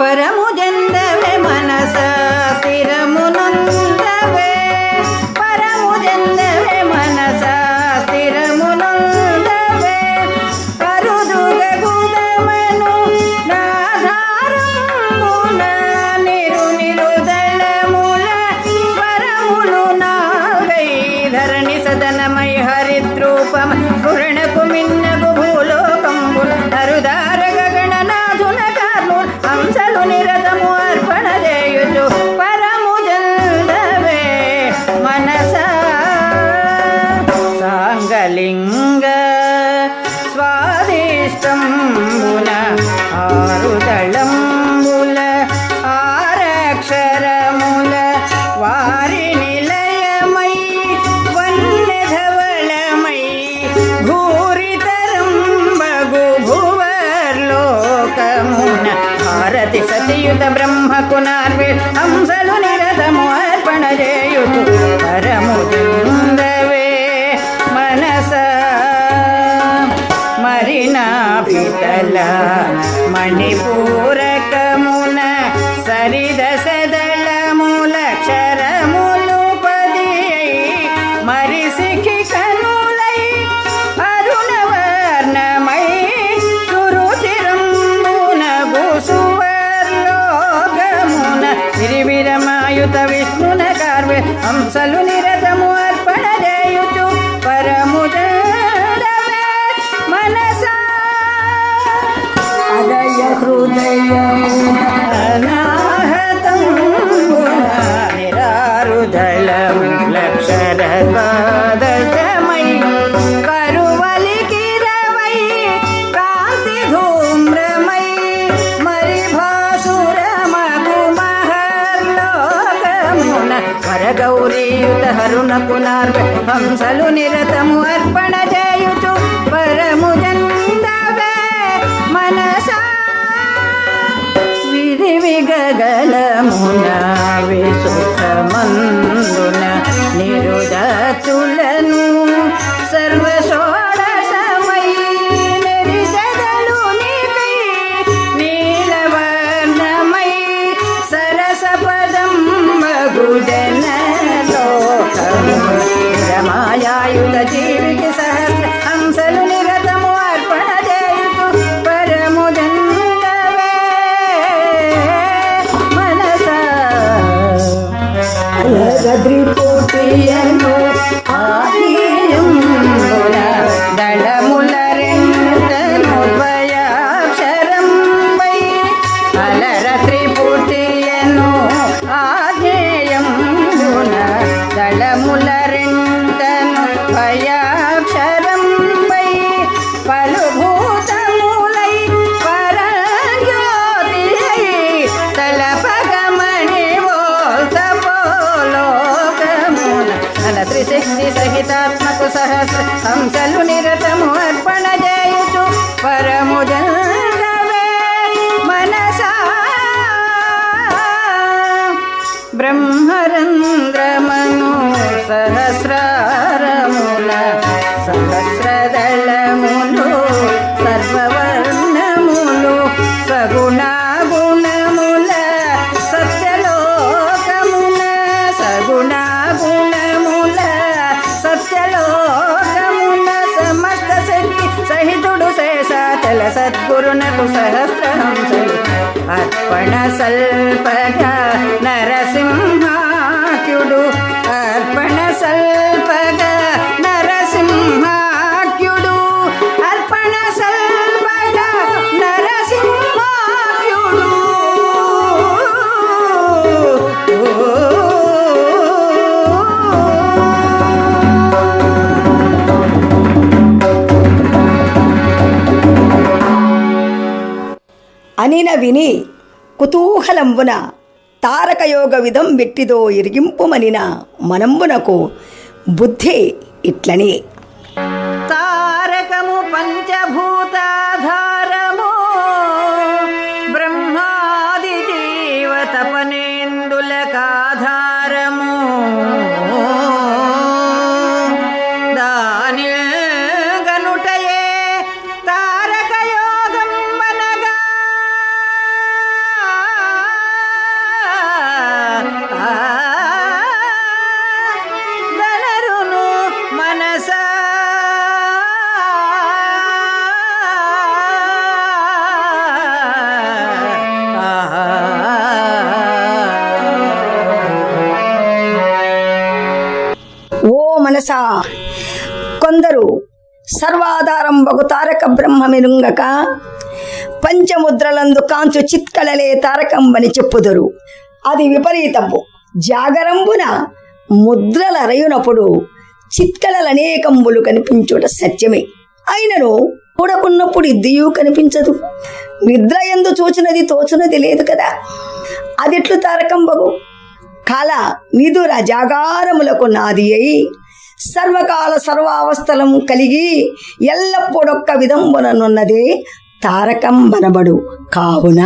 పరముదెందవే మనస స్థిరమునందవే. ఆరుదళంబుల ఆరక్షరముల వారి నిలయమై వన్యధవళమై భూరితరంబగు భువర్లోకమున భారతి సతియుత బ్రహ్మకు నార్వే హంసలు నిరతము అర్పణ చేయుతు పరము దుందవే మనస మరినాభితల మణిపూరకమున సరిద సదళముల క్షరములు పది మరి సిఖి కనులై అరుణవర్ణమై సురుచిరంబున సువర్లోకమున విరివిరమాయుత విష్ణున కార్వే హంసలుని గౌరీయుత హరుణకు నార్వ హంసలు నిరతము అర్పణ చేయుచు పరము జందవే మనసా. విధి విగగలమున విసుఖమందున गुरुन कुसहस्रहंस अर्पण सल्पगा అనిన విని కుతూహలంబున తారకయోగ విధం వెట్టిదో ఇరిగింపుమనిన మనంబునకు బుద్ధి ఇట్లని. తారకము పంచభూతాధారము బ్రహ్మాది జీవ మనసా కొందరు సర్వాధారం బగు తారక బ్రహ్మమిరుంగక పంచముద్రలందు కాంచు చిత్కళలే తారకంబని చెప్పుదురు. అది విపరీతము. జాగరంబున ముద్రల రయునప్పుడు చిత్కళలు అనేకంబులు కనిపించుట సత్యమే. అయినను కూడకున్నప్పుడు ఇద్దియు కనిపించదు. నిద్ర ఎందు చూచినది తోచునది లేదు కదా. అదిట్లు తారకంబగు? కాల నిధుర జాగారములకు నాది అయి సర్వకాల సర్వావస్థలం కలిగి ఎల్లప్పుడొక్క విధంబుననున్నదే తారకం మనబడు కావున